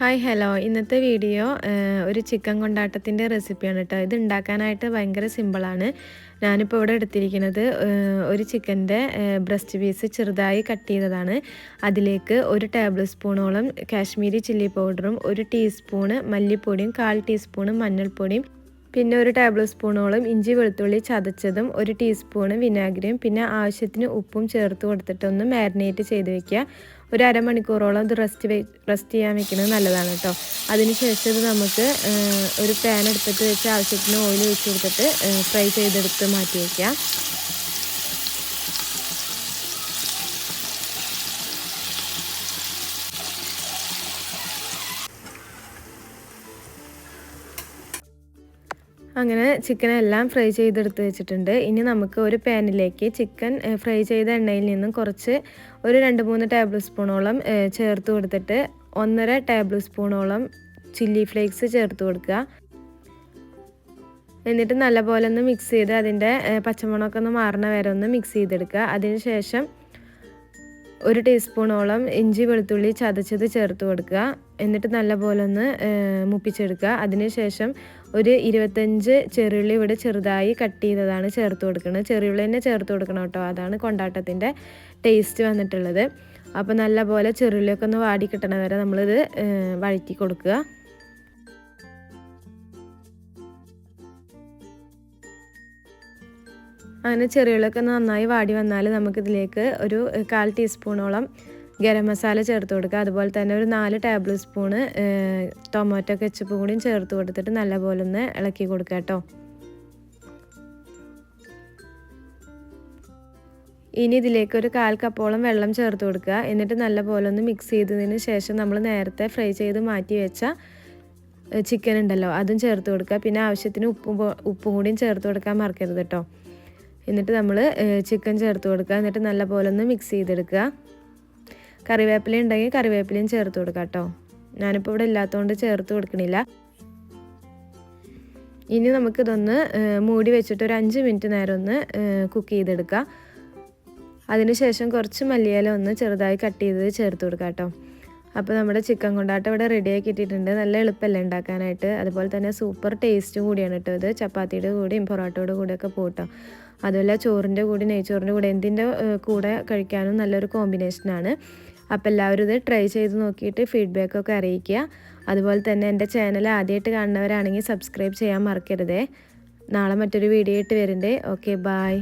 Hi hello ഇന്നത്തെ video ഒരു chicken കൊണ്ടാട്ടത്തിന്റെ റെസിപ്പിയാണ് കേട്ടോ ഇത് ഉണ്ടാക്കാനായിട്ട് ഭയങ്കര സിമ്പിളാണ് ഞാനിപ്പോൾ ഇവിടെ എടുത്തിരിക്കുന്നത് ഒരു ചിക്കന്റെ ബ്രസ്റ്റ് പീസ് ചെറുതായി കട്ട് ചെയ്തതാണ്. അതിലേക്ക് ഒരു ടേബിൾ സ്പൂണോളം കാശ്മീരി ചില്ലി പൗഡറും ഒരു ടീസ്പൂണ് മല്ലിപ്പൊടിയും കാൽ ടീസ്പൂണ് മഞ്ഞൾപ്പൊടിയും പിന്നെ ഒരു ടേബിൾ സ്പൂണോളം ഇഞ്ചി വെളുത്തുള്ളി ചതച്ചതും ഒരു ടീസ്പൂണ് വിനാഗിരിയും പിന്നെ ആവശ്യത്തിന് ഉപ്പും ചേർത്ത് കൊടുത്തിട്ടൊന്ന് മാരിനേറ്റ് ചെയ്ത് വെക്കുക. ഒരു അരമണിക്കൂറോളം ഇത് റെസ്റ്റ് റെസ്റ്റ് ചെയ്യാൻ വെക്കുന്നത് നല്ലതാണ് കേട്ടോ അതിനുശേഷം ഇത് നമുക്ക് ഒരു പാൻ എടുത്തിട്ട് വെച്ച് ആവശ്യത്തിന് ഓയിൽ ഒഴിച്ച് കൊടുത്തിട്ട് ഫ്രൈ ചെയ്തെടുത്ത് മാറ്റി വയ്ക്കാം അങ്ങനെ ചിക്കൻ എല്ലാം ഫ്രൈ ചെയ്തെടുത്ത് വെച്ചിട്ടുണ്ട്. ഇനി നമുക്ക് ഒരു പാനിലേക്ക് ചിക്കൻ ഫ്രൈ ചെയ്ത എണ്ണയിൽ നിന്നും കുറച്ച് ഒരു രണ്ട് മൂന്ന് ടേബിൾ സ്പൂണോളം ചേർത്ത് കൊടുത്തിട്ട് ഒന്നര ടേബിൾ സ്പൂണോളം ചില്ലി ഫ്ലേക്സ് ചേർത്ത് കൊടുക്കുക. എന്നിട്ട് നല്ലപോലെ ഒന്ന് മിക്സ് ചെയ്ത് അതിന്റെ പച്ചമുളകൊക്കെ ഒന്ന് മാറണ വരെ ഒന്ന് മിക്സ് ചെയ്തെടുക്കുക. അതിനുശേഷം ഒരു ടീസ്പൂണോളം ഇഞ്ചി വെളുത്തുള്ളി ചതച്ചത് ചേർത്ത് കൊടുക്കുക. എന്നിട്ട് നല്ലപോലെ ഒന്ന് മുപ്പിച്ചെടുക്കുക. അതിനുശേഷം ഒരു ഇരുപത്തഞ്ച് ചെറുള്ളി ഇവിടെ ചെറുതായി കട്ട് ചെയ്തതാണ് ചേർത്ത് കൊടുക്കുന്നത്. ചെറുള്ളി തന്നെ ചേർത്ത് കൊടുക്കണം കേട്ടോ. അതാണ് കൊണ്ടാട്ടത്തിന്റെ ടേസ്റ്റ് വന്നിട്ടുള്ളത്. അപ്പോൾ നല്ലപോലെ ചെറുള്ളിയൊക്കെ ഒന്ന് വാടി കിട്ടണ വരെ നമ്മളിത് വഴറ്റി കൊടുക്കുക. അങ്ങനെ ചെറുകളൊക്കെ നന്നായി വാടി വന്നാൽ നമുക്കിതിലേക്ക് ഒരു കാൽ ടീസ്പൂണോളം ഗരം മസാല ചേർത്ത് കൊടുക്കുക. അതുപോലെ തന്നെ ഒരു നാല് ടേബിൾ സ്പൂണ് ടൊമാറ്റോ കെച്ചപ്പ് കൂടിയും ചേർത്ത് കൊടുത്തിട്ട് നല്ലപോലെ ഒന്ന് ഇളക്കി കൊടുക്കുക കേട്ടോ. ഇനി ഇതിലേക്ക് ഒരു കാൽ കപ്പോളം വെള്ളം ചേർത്ത് കൊടുക്കുക. എന്നിട്ട് നല്ലപോലെ ഒന്ന് മിക്സ് ചെയ്തതിന് ശേഷം നമ്മൾ നേരത്തെ ഫ്രൈ ചെയ്ത് മാറ്റി വെച്ച ചിക്കൻ ഉണ്ടല്ലോ അതും ചേർത്ത് കൊടുക്കുക. പിന്നെ ആവശ്യത്തിന് ഉപ്പും ഉപ്പും കൂടിയും ചേർത്ത് കൊടുക്കാൻ മറക്കരുത് കേട്ടോ. എന്നിട്ട് നമ്മൾ ചിക്കൻ ചേർത്ത് കൊടുക്കുക. എന്നിട്ട് നല്ലപോലെ ഒന്ന് മിക്സ് ചെയ്തെടുക്കുക. കറിവേപ്പില ഉണ്ടെങ്കിൽ കറിവേപ്പിലയും ചേർത്ത് കൊടുക്കാം കേട്ടോ. ഞാനിപ്പോൾ ഇവിടെ ഇല്ലാത്തതുകൊണ്ട് ചേർത്ത് കൊടുക്കണില്ല. ഇനി നമുക്കിതൊന്ന് മൂടി വെച്ചിട്ട് ഒരു അഞ്ച് മിനിറ്റ് നേരം ഒന്ന് കുക്ക് ചെയ്തെടുക്കുക അതിനുശേഷം കുറച്ച് മല്ലിയില ഒന്ന് ചെറുതായി കട്ട് ചെയ്തത് ചേർത്ത് കൊടുക്കുക കേട്ടോ. അപ്പോൾ നമ്മുടെ ചിക്കൻ കൊണ്ടാട്ടം ഇവിടെ റെഡിയാക്കി ഇട്ടിട്ടുണ്ട് നല്ല എളുപ്പമല്ലേ ഉണ്ടാക്കാനായിട്ട്. അതുപോലെ തന്നെ സൂപ്പർ ടേസ്റ്റും കൂടിയാണ് കേട്ടോ ഇത്. ചപ്പാത്തിയുടെ കൂടിയും പൊറോട്ടയുടെ കൂടിയൊക്കെ പോട്ടോ. അതുപോലെ ചോറിന്റെ കൂടെ നെയ്ച്ചോറിന്റെ കൂടെ എന്തിന്റെ കൂടെ കഴിക്കാനും നല്ലൊരു കോമ്പിനേഷനാണ്. അപ്പോൾ എല്ലാവരും ഇത് ട്രൈ ചെയ്ത് നോക്കിയിട്ട് ഫീഡ്ബാക്കൊക്കെ അറിയിക്കുക. അതുപോലെ തന്നെ എന്റെ ചാനൽ ആദ്യമായിട്ട് കാണുന്നവരാണെങ്കിൽ സബ്സ്ക്രൈബ് ചെയ്യാൻ മറക്കരുതേ. നാളെ മറ്റൊരു വീഡിയോ ആയിട്ട് വരുന്നുണ്ട് ഓക്കെ ബായ്.